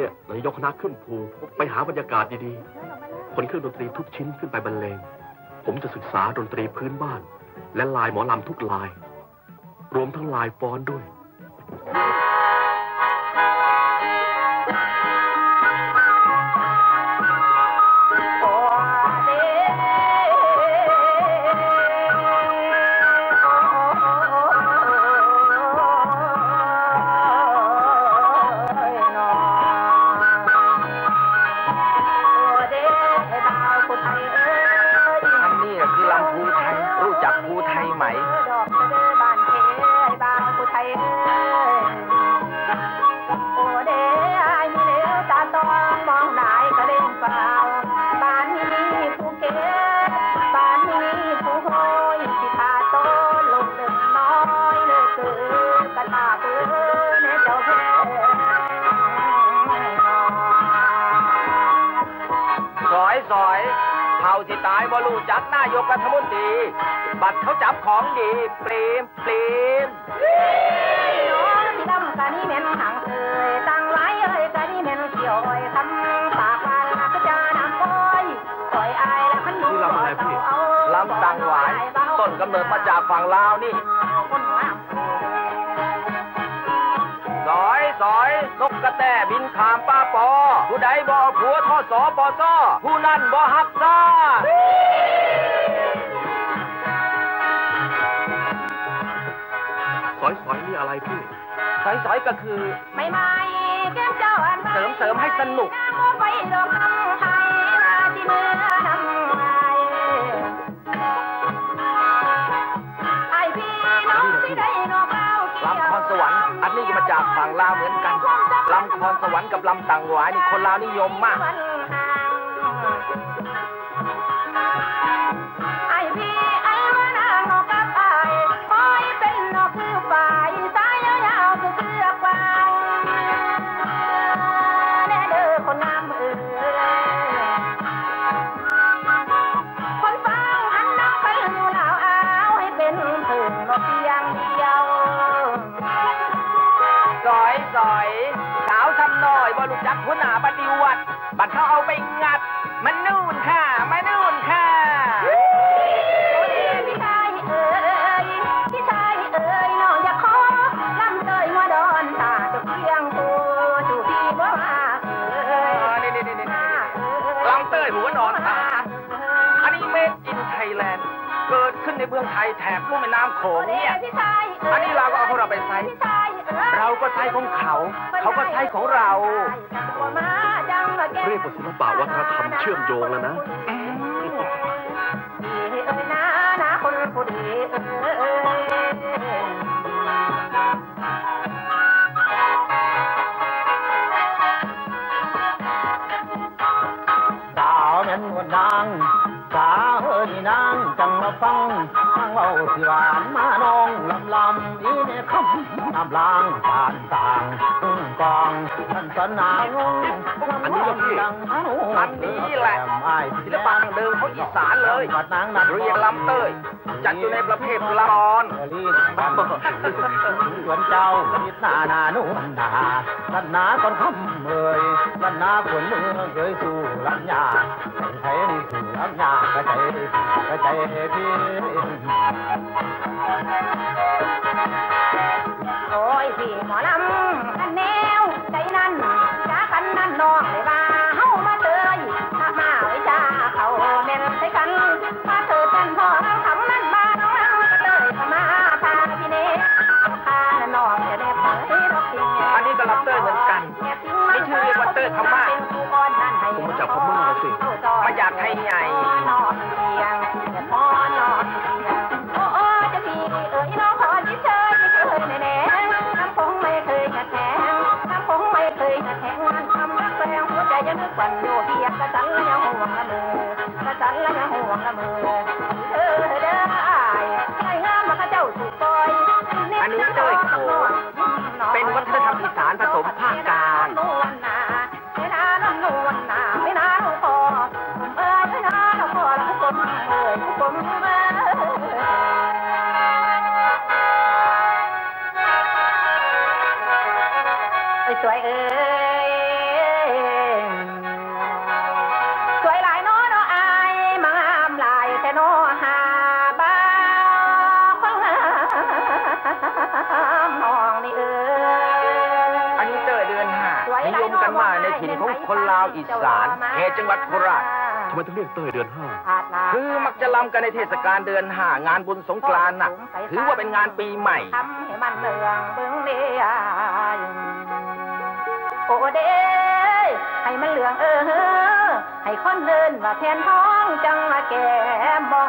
รุ่งนี้เราจะยกคณะขึ้นภูไปหาบรรยากาศดีๆ คนเครื่องดนตรีทุกชิ้นขึ้นไปบรรเลง ผมจะศึกษาดนตรีพื้นบ้าน และลายหมอลำทุกลาย รวมทั้งลายฟ้อนด้วย จักภูไทยไหมดอกเด้บ้านเอ้ยบ้านผู้ไทยเอ้ยโอ้เด้อายมีเลวตาต้องมองได้ก็เล่นเปล่าบ้านนี้ภูเก็บบ้านนี้ผู้โหยสิพาโตลูกเด็กน้อย เลยเกิดกระตาเปื้อแน่เจ้าแพ้สอยสอยเท่าที่ตายบ่รู้จักนายกรัฐมนตรี บัตรเขาจับของดีเปรมเปรมน้องที่ดำกะนี่แม่นหางเอ่ยตั้งไว้เอ้ยกะนี่แม่นเขียวอ้อยคำปากวานก็จะน้ำก้อยปล่อยอายแล้วมันนี่ลำอะไรพี่ลำตังหวายต้นกำเนิดมาจากฝั่งลาวนี่ นกกระแตบินขามป้าปอ ผู้ใดบ่เอาผัวท่อสอปอซ้อผู้นั้นบ่ฮักซ่าสอยๆนี่อะไรพี่ สอยสอยก็คือ ไม่ไม่แก้มเจ้าอันใบเสริมเสริมให้สนุก งลาวเหมือนกันลำพรสวรรค์กับลำต่างหวายนี่คนลาวนิยมมาก บัดเขาเอาไปงัด มันนู่นค่ะ มานู่นค่ะพี่ชายเอ๋ยพี่ชายเอ๋ยน้องอย่าขอลำเตยหัวดอนตาจะเพียงกูจูพี่บ่มาเอ๋ยนี่นี่นี่นี่ลำเต้ยหัวหนอนตาอันนี้เมดอินไทยแลนด์ เกิดขึ้นในเมืองไทยแถบลุ่มแม่น้ำโขงเนี่ยพี่ชายเอ๋ยอันนี้เราก็เอาของเราไปใช้พี่ชายเอ๋ยเราก็ใช้ของเขา เขาก็ใช้ของเรา เรียกว่าศิลปะวัฒนธรรมเชื่อมโยงแล้วนะดีเอ๋ยนะนะคนผู้ดีเอ๋ยสาวนั้นวันนางสาว เอ้ยนางจังมาฟังนางเว้าสิหวานมานองลำลำอีเนี่ยคำนำลางผ่านต่างตุ้งกองท่านสนางอันนี้ก็พี่อันนี้แหละศิลปะเดิมของอีสานเลยเรียกลำเต้ยจัดอยู่ในประเภทละครลีนบังสวนเจ้าคิดหน้าหน้านุ่นหนาลันนาก่อนคำเอ่ยลันนาขวนเมืองเคยสู่ลำยาได้สู่ลำยากระใจกระใกระสันละยังห่วงละเมอกระสันละยังห่วงละเมอเธอเด้ออายไอ้งามมาข้าเจ้าถูกปล่อยอันนี้เต้ยโขเป็นวัฒนธรรมอีสานผสมภาคกลางนวลนาไมาในถิ่นของคนลาวอีสานเขตจังหวัดโคราชทำไมถึงเรียกเต้ยเดือนห้าคือมักจะลำกันในเทศกาลเดือนห้างานบุญสงกรานต์น่ะ ถือว่าเป็นงานปีใหม่ทำให้มันเรืองเบิ่งเดียโอเดให้มันเหลืองเออให้คนเดินว่าแทนท้องจังละแกมอง